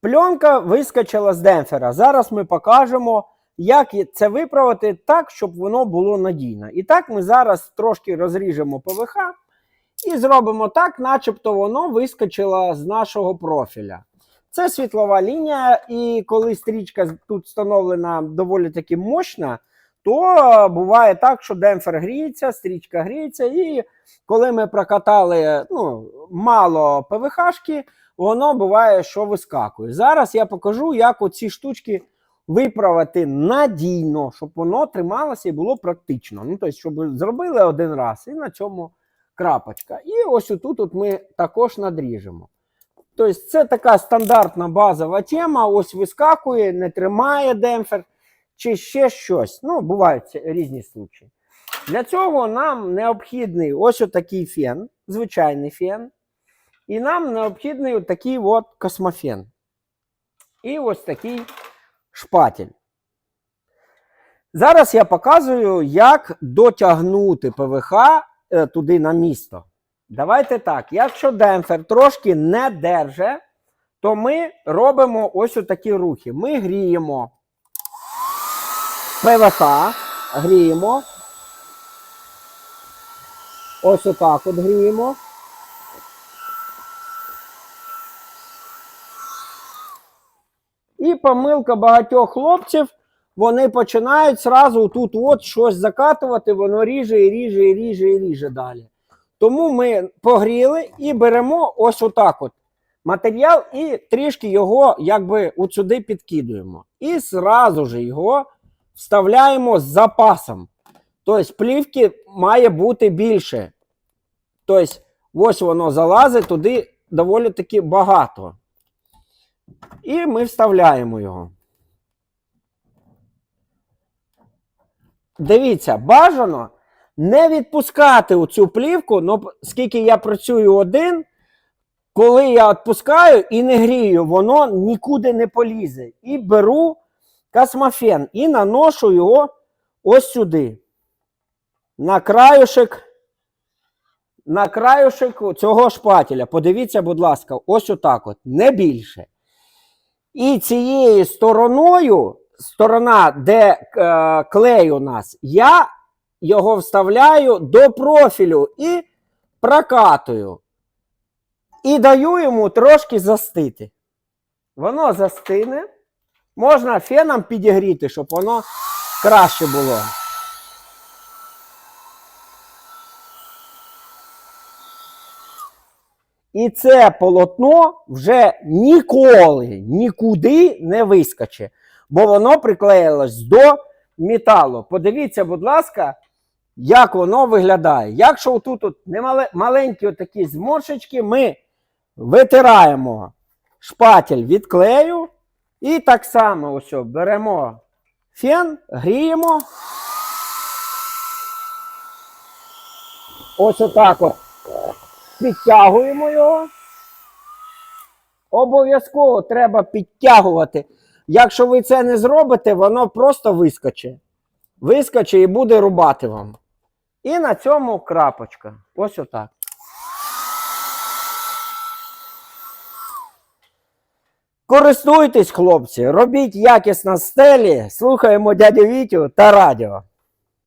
Пленка вискочила з демпфера. Зараз ми покажемо, як це виправити так, щоб воно було надійно. І так ми зараз трошки розріжемо ПВХ і зробимо так, начебто воно вискочило з нашого профіля. Це світлова лінія, і коли стрічка тут встановлена доволі таки мощна, то буває так, що демпфер гріється, стрічка гріється, і коли ми прокатали ну, мало ПВХшки, воно буває, що вискакує. Зараз я покажу, як оці штучки виправити надійно, щоб воно трималося і було практично. Ну, тобто, щоб зробили один раз і на цьому крапочка. І ось отут от ми також надріжемо. Тобто, це така стандартна базова тема. Ось вискакує, не тримає демпфер чи ще щось. Ну, бувають різні случаї. Для цього нам необхідний ось отакий фен, звичайний фен. І нам необхідний отакий от космофен. І ось такий шпатель. Зараз я показую, як дотягнути ПВХ е, туди на місто. Давайте так. Якщо демпфер трошки не держить, то ми робимо ось такі рухи. Ми гріємо ПВХ, гріємо. Ось отак от гріємо. І помилка багатьох хлопців, вони починають зразу тут от щось закатувати, воно ріже і ріже, і ріже, і ріже далі. Тому ми погріли і беремо ось отак от матеріал і трішки його якби от сюди підкидуємо. І зразу же його вставляємо з запасом. Тобто плівки має бути більше. Тобто, ось воно залазить туди доволі таки багато. І ми вставляємо його. Дивіться, бажано не відпускати оцю плівку, ну, скільки я працюю один, коли я відпускаю і не грію, воно нікуди не полізе. І беру космофен і наношу його ось сюди. На краюшек, на краюшек цього шпателя. Подивіться, будь ласка, ось отак от, не більше. І цією стороною, сторона, де е, клей у нас, я його вставляю до профілю і прокатую. І даю йому трошки застити. Воно застине. Можна феном підігріти, щоб воно краще було. І це полотно вже ніколи нікуди не вискоче, бо воно приклеїлось до металу. Подивіться, будь ласка, як воно виглядає. Якщо тут маленькі такі зморшечки, ми витираємо шпатель від клею і так само ось беремо фен, гріємо. Ось отак от підтягуємо його. Обов'язково треба підтягувати. Якщо ви це не зробите, воно просто вискоче. Вискоче і буде рубати вам. І на цьому крапочка. Ось отак. Користуйтесь, хлопці, робіть якісно стелі, слухаємо дядю Вітю та радіо.